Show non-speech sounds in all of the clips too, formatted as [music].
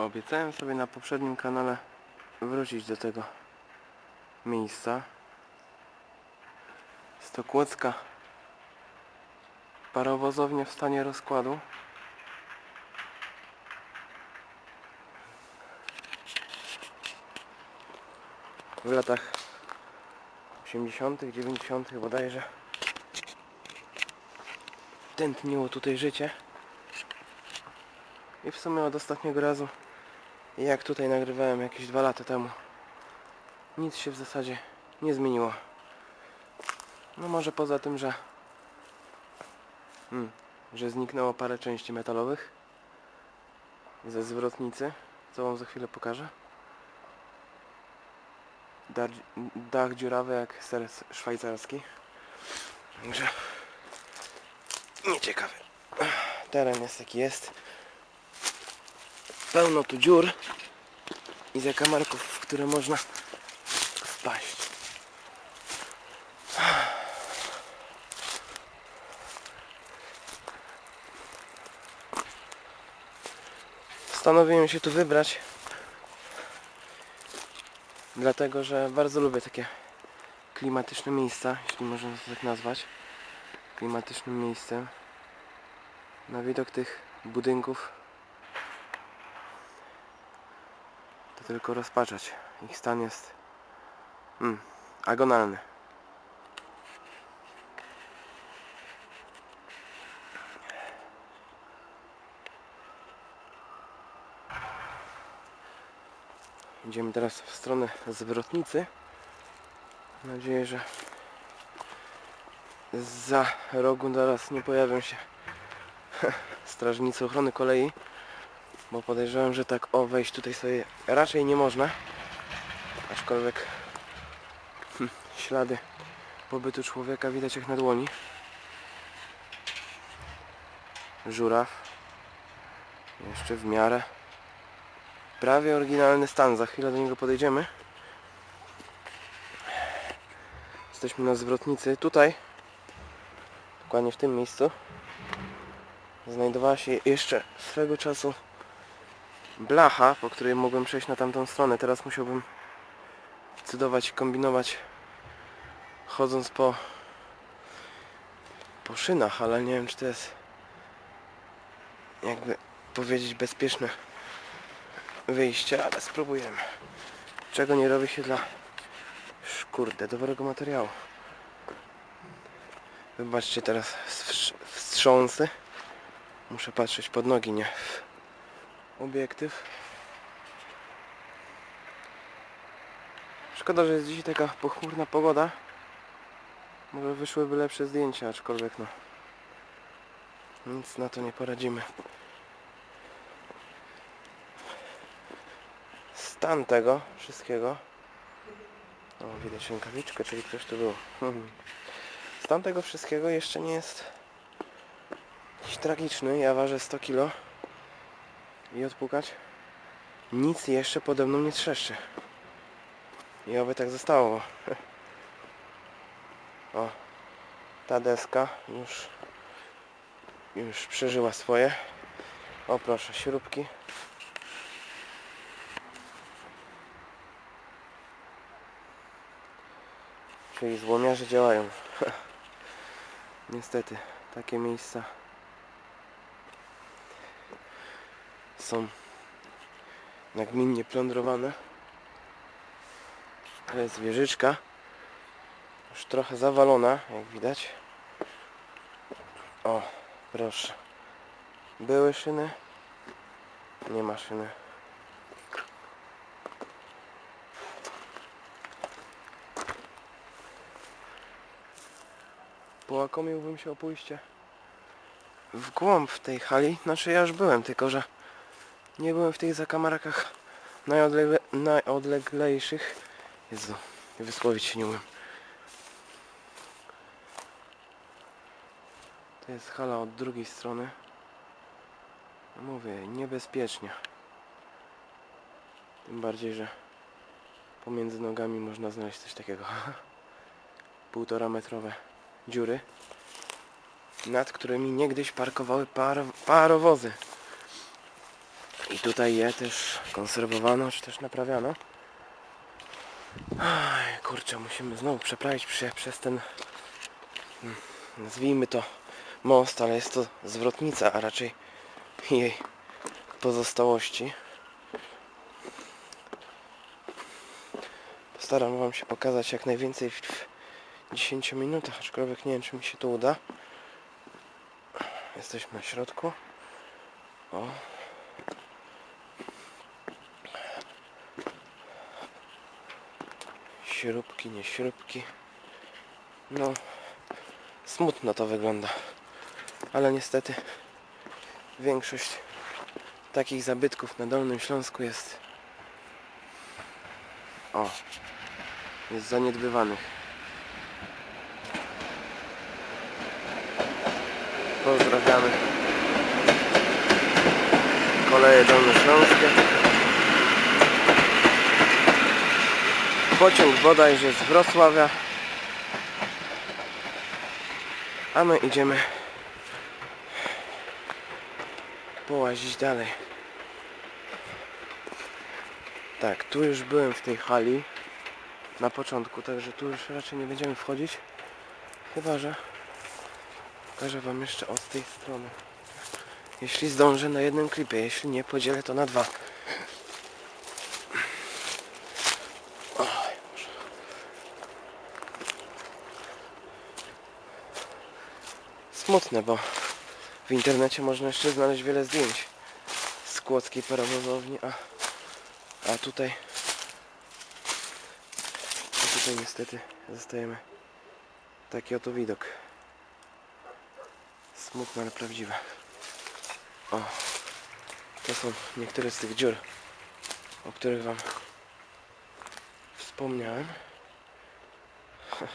Obiecałem sobie na poprzednim kanale wrócić do tego miejsca. Jest to Kłodzka parowozownia w stanie rozkładu. W latach 80., 90. bodajże tętniło tutaj życie. I w sumie od ostatniego razu, jak tutaj nagrywałem jakieś dwa lata temu, nic się w zasadzie nie zmieniło. No może poza tym, że hmm, że zniknęło parę części metalowych ze zwrotnicy, co wam za chwilę pokażę. Dach, dziurawy jak ser szwajcarski. Także nieciekawy. Teren jest jaki jest. Pełno tu dziur i zakamarków, w które można wpaść. Postanowiłem się tu wybrać dlatego, że bardzo lubię takie klimatyczne miejsca, jeśli można to tak nazwać klimatycznym miejscem na widok tych budynków tylko rozpaczać. Ich stan jest mm, agonalny. Idziemy teraz w stronę zwrotnicy. Mam nadzieję, że za rogu zaraz nie pojawią się [laughs] strażnicy ochrony kolei, bo podejrzewam, że tak o wejść tutaj sobie raczej nie można. Aczkolwiek hm, ślady pobytu człowieka widać jak na dłoni. Żuraw. Jeszcze w miarę prawie oryginalny stan. Za chwilę do niego podejdziemy. Jesteśmy na zwrotnicy. Tutaj, dokładnie w tym miejscu, znajdowała się jeszcze swego czasu blacha, po której mogłem przejść na tamtą stronę. Teraz musiałbym decydować kombinować chodząc po po szynach, ale nie wiem czy to jest jakby powiedzieć bezpieczne wyjście, ale spróbujemy. Czego nie robi się dla Sz- kurde, dobrego materiału. Wybaczcie teraz wstrz- wstrząsy. Muszę patrzeć pod nogi, nie obiektyw. Szkoda, że jest dzisiaj taka pochmurna pogoda. Może wyszłyby lepsze zdjęcia, aczkolwiek no. Nic na to nie poradzimy. Stan tego wszystkiego. O, widać rękawiczkę, czyli ktoś tu był. [laughs] Stan tego wszystkiego jeszcze nie jest jakiś tragiczny. Ja ważę 100 kg i odpukać. Nic jeszcze pode mną nie trzeszczy. I oby tak zostało. [laughs] O, ta deska już już przeżyła swoje. O proszę, śrubki. Czyli złomiarze działają. [laughs] Niestety, takie miejsca są nagminnie plądrowane. To jest wieżyczka. Już trochę zawalona, jak widać. O, proszę. Były szyny. Nie ma szyny. Połakomiłbym się o pójście w głąb tej hali. Znaczy ja już byłem, tylko że nie byłem w tych zakamarkach najodlegle, najodleglejszych. Jezu, wysłowić się nie umiem. To jest hala od drugiej strony. No Mówię, niebezpiecznie. Tym bardziej, że pomiędzy nogami można znaleźć coś takiego. [laughs] Półtora metrowe dziury, nad którymi niegdyś parkowały par parowozy. Tutaj je też konserwowano, czy też naprawiano. Kurczę, musimy znowu przeprawić przy, przez ten, mm, nazwijmy to most, ale jest to zwrotnica, a raczej jej pozostałości. Postaram Wam się pokazać jak najwięcej w 10 minutach, aczkolwiek nie wiem czy mi się to uda. Jesteśmy na środku. O. Śrubki, nie śrubki. No, smutno to wygląda. Ale niestety większość takich zabytków na Dolnym Śląsku jest o jest zaniedbywanych. Pozdrawiamy koleje dolnośląskie. Pociąg bodajże z Wrocławia. A my idziemy połazić dalej. Tak, tu już byłem w tej hali na początku, także tu już raczej nie będziemy wchodzić. Chyba, że pokażę Wam jeszcze od tej strony. Jeśli zdążę na jednym klipie, jeśli nie, podzielę to na dwa. Smutne, bo w internecie można jeszcze znaleźć wiele zdjęć z kłodzkiej parowozowni, a, a tutaj a tutaj niestety zostajemy taki oto widok. Smutne, ale prawdziwe. O, to są niektóre z tych dziur, o których Wam wspomniałem. [laughs]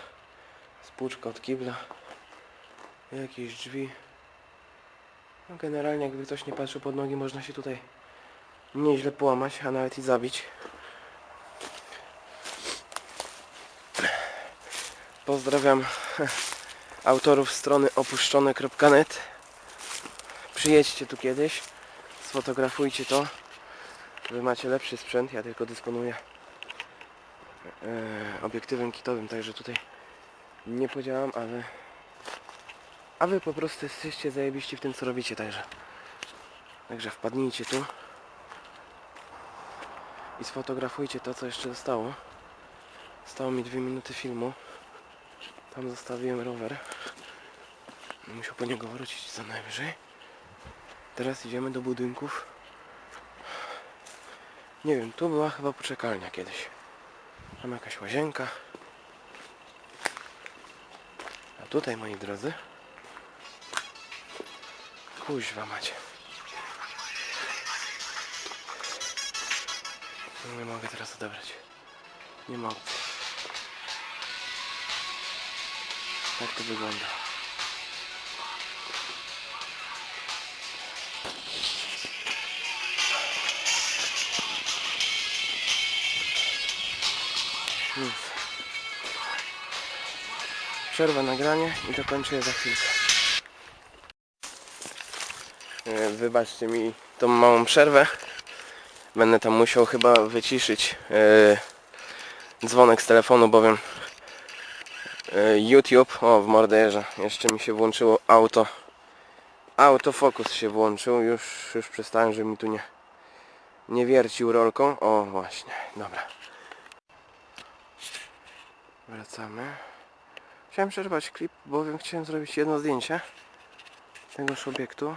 Spłuczka od kibla, jakieś drzwi. No generalnie jakby ktoś nie patrzył pod nogi, można się tutaj nieźle połamać, a nawet i zabić. Pozdrawiam [laughs] autorów strony opuszczone.net Przyjedźcie tu kiedyś, sfotografujcie to. Wy macie lepszy sprzęt, ja tylko dysponuję e, obiektywem kitowym, także tutaj nie podziałam, ale a wy po prostu jesteście zajebiści w tym co robicie, także także wpadnijcie tu i sfotografujcie to co jeszcze zostało. Zostało mi dwie minuty filmu. Tam zostawiłem rower. Musiał po niego wrócić co najwyżej. Teraz idziemy do budynków. Nie wiem, tu była chyba poczekalnia kiedyś. Tam jakaś łazienka. A tutaj, moi drodzy, kuźwa macie. Nie mogę teraz odebrać. Nie mogę. Tak to wygląda. Nic. Przerwę nagranie i dokończę za chwilkę. E, Wybaczcie mi tą małą przerwę. Będę tam musiał chyba wyciszyć e, dzwonek z telefonu, bowiem e, YouTube, o w morderze, jeszcze mi się włączyło auto. Autofokus się włączył, już, już przestałem, żeby mi tu nie, nie wiercił rolką. O właśnie, dobra. Wracamy. Chciałem przerwać klip, bowiem chciałem zrobić jedno zdjęcie tegoż obiektu.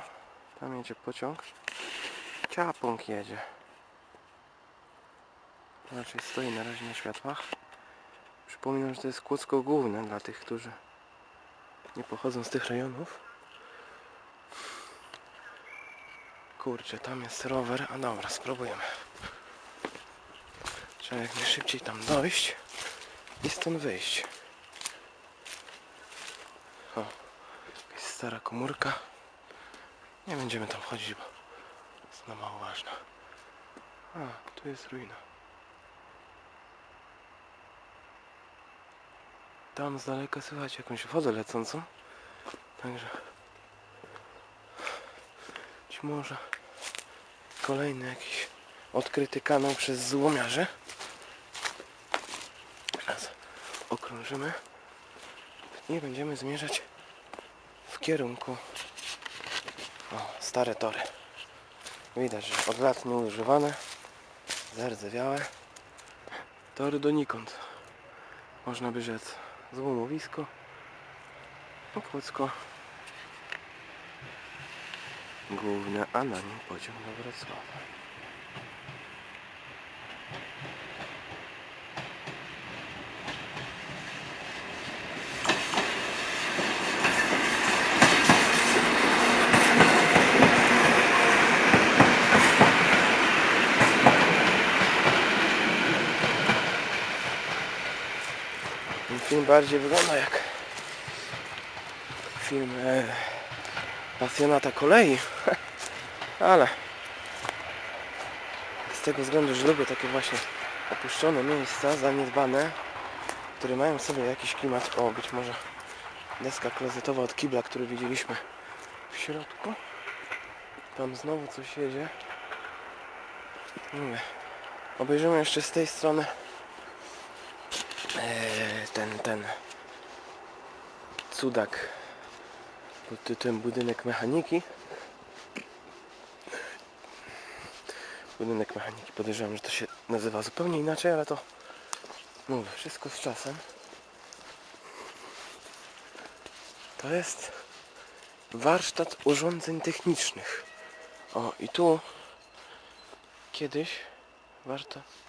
Tam jedzie pociąg. Ciapąk jedzie. Raczej stoi na razie na światłach. Przypominam, że to jest Kłodzko Główne dla tych, którzy nie pochodzą z tych rejonów. Kurczę, tam jest rower. A dobra, spróbujemy. Trzeba jak najszybciej tam dojść i stąd wyjść. O, jakaś stara komórka. Nie będziemy tam wchodzić, bo jest na mało ważna. A, tu jest ruina. Tam z daleka słychać jakąś wodę lecącą. Także być może Kolejny jakiś odkryty kanał przez złomiarze. Teraz okrążymy i będziemy zmierzać w kierunku o, stare tory. Widać, że od lat nieużywane, zardzewiałe. Tory donikąd. Można by rzec złomowisko, Okłodzko główne, a na nim pociąg do Wrocławia. Film bardziej wygląda jak film e, pasjonata kolei, [laughs] ale z tego względu, że lubię takie właśnie opuszczone miejsca, zaniedbane, które mają w sobie jakiś klimat, o być może deska klozetowa od kibla, który widzieliśmy w środku. Tam znowu coś jedzie. Mówię. Obejrzymy jeszcze z tej strony ten, ten cudak pod tytułem budynek mechaniki. Budynek mechaniki podejrzewam, że to się nazywa zupełnie inaczej, ale to mówię, wszystko z czasem. To jest warsztat urządzeń technicznych. O, i tu kiedyś warsztat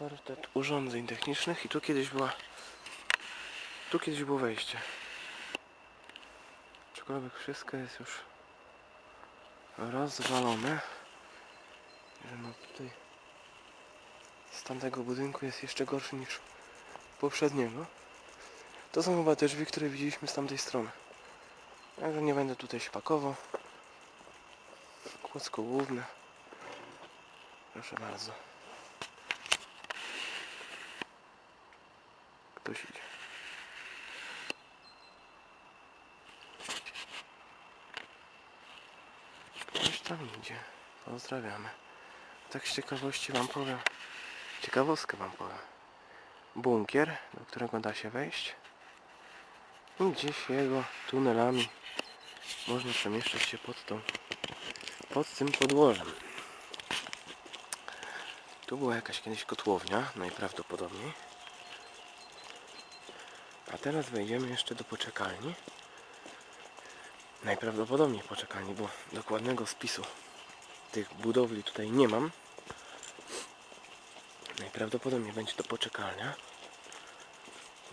warsztat urządzeń technicznych i tu kiedyś była tu kiedyś było wejście. Aczkolwiek wszystko jest już rozwalone. No tutaj z tamtego budynku jest jeszcze gorszy niż poprzedniego. To są chyba te drzwi, które widzieliśmy z tamtej strony. Także nie będę tutaj się pakował kłodzko główne. Proszę bardzo Idzie. Ktoś tam idzie. Pozdrawiamy. Tak z ciekawości wam powiem. Ciekawostkę wam powiem. Bunkier, do którego da się wejść. I gdzieś jego tunelami można przemieszczać się pod tą pod tym podłożem. Tu była jakaś kiedyś kotłownia, najprawdopodobniej. A teraz wejdziemy jeszcze do poczekalni. Najprawdopodobniej poczekalni, bo dokładnego spisu tych budowli tutaj nie mam. Najprawdopodobniej będzie to poczekalnia.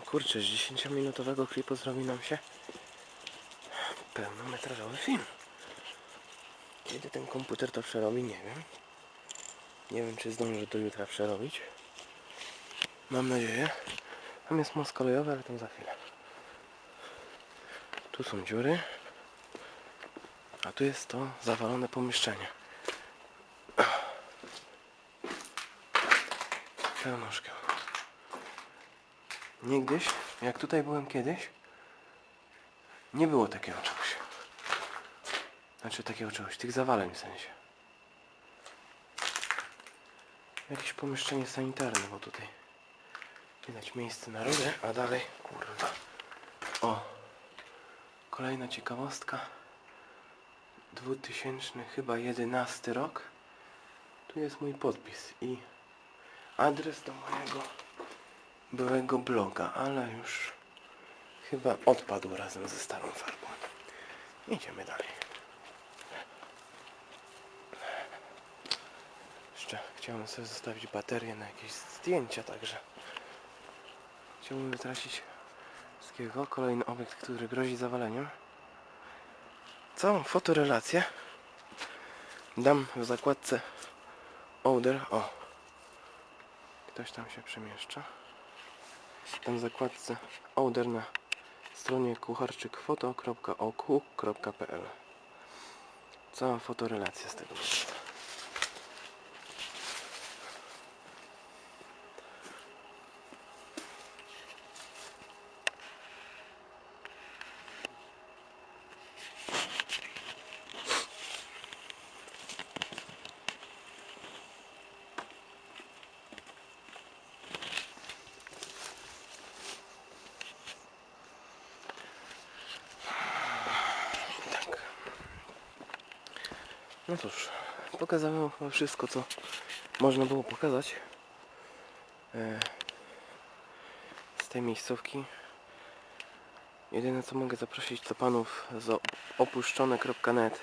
Kurczę, z 10-minutowego klipu zrobi nam się pełnometrażowy film. Kiedy ten komputer to przerobi, nie wiem. Nie wiem, czy zdążę do jutra przerobić. Mam nadzieję. Tam jest most kolejowy, ale tam za chwilę. Tu są dziury. A tu jest to zawalone pomieszczenie. Pełno szkieł. Niegdyś, jak tutaj byłem kiedyś, nie było takiego czegoś. Znaczy takiego czegoś, tych zawaleń w sensie. Jakieś pomieszczenie sanitarne, bo tutaj Widać miejsce na rudę, a dalej, kurwa. O, kolejna ciekawostka. 2000 chyba 11 rok. Tu jest mój podpis i adres do mojego byłego bloga, ale już chyba odpadł razem ze starą farbą. Idziemy dalej. Jeszcze chciałem sobie zostawić baterię na jakieś zdjęcia, także Chciałbym wytracić wszystkiego. Kolejny obiekt, który grozi zawaleniem. Całą fotorelację dam w zakładce Order. O! Ktoś tam się przemieszcza. Dam w zakładce Order na stronie kucharczykfoto.oku.pl Cała fotorelacja z tego. No cóż, pokazałem wszystko, co można było pokazać e, z tej miejscówki. Jedyne co mogę zaprosić to panów z opuszczone.net.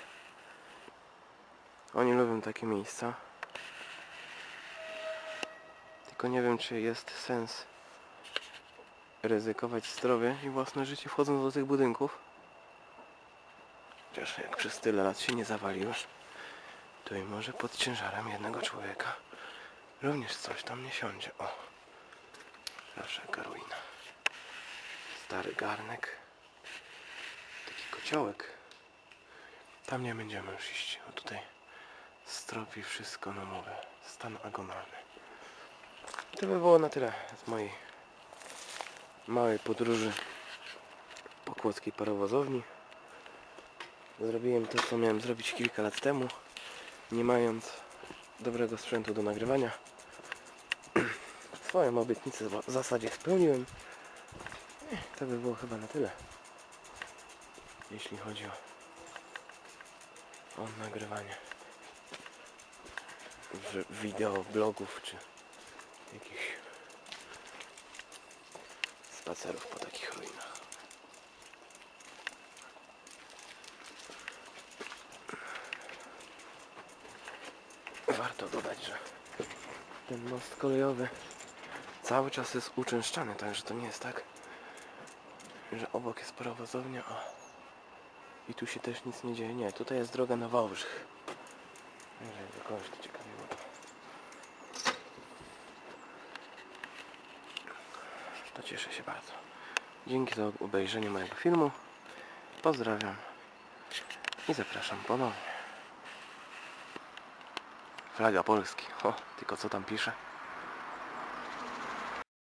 Oni lubią takie miejsca. Tylko nie wiem czy jest sens ryzykować zdrowie i własne życie wchodząc do tych budynków. Chociaż jak przez tyle lat się nie zawaliły, to i może pod ciężarem jednego człowieka również coś tam nie siądzie. O, proszę Karolina. Stary garnek. Taki kociołek. Tam nie będziemy już iść. O tutaj stropi wszystko na mowę. Stan agonalny. To by było na tyle z mojej małej podróży po kłodzkiej parowozowni. Zrobiłem to, co miałem zrobić kilka lat temu, nie mając dobrego sprzętu do nagrywania. [clears throat] Swoją obietnicę w zasadzie spełniłem. To by było chyba na tyle. Jeśli chodzi o, o nagrywanie wideo, blogów czy jakichś spacerów po takich ruinach. Warto dodać, że ten most kolejowy cały czas jest uczęszczany, także to nie jest tak, że obok jest parowozownia, a i tu się też nic nie dzieje. Nie, tutaj jest droga na Wałbrzych. Jeżeli to kogoś to ciekawiło, to cieszę się bardzo. Dzięki za obejrzenie mojego filmu. Pozdrawiam i zapraszam ponownie. Flaga Polski. O, tylko co tam pisze?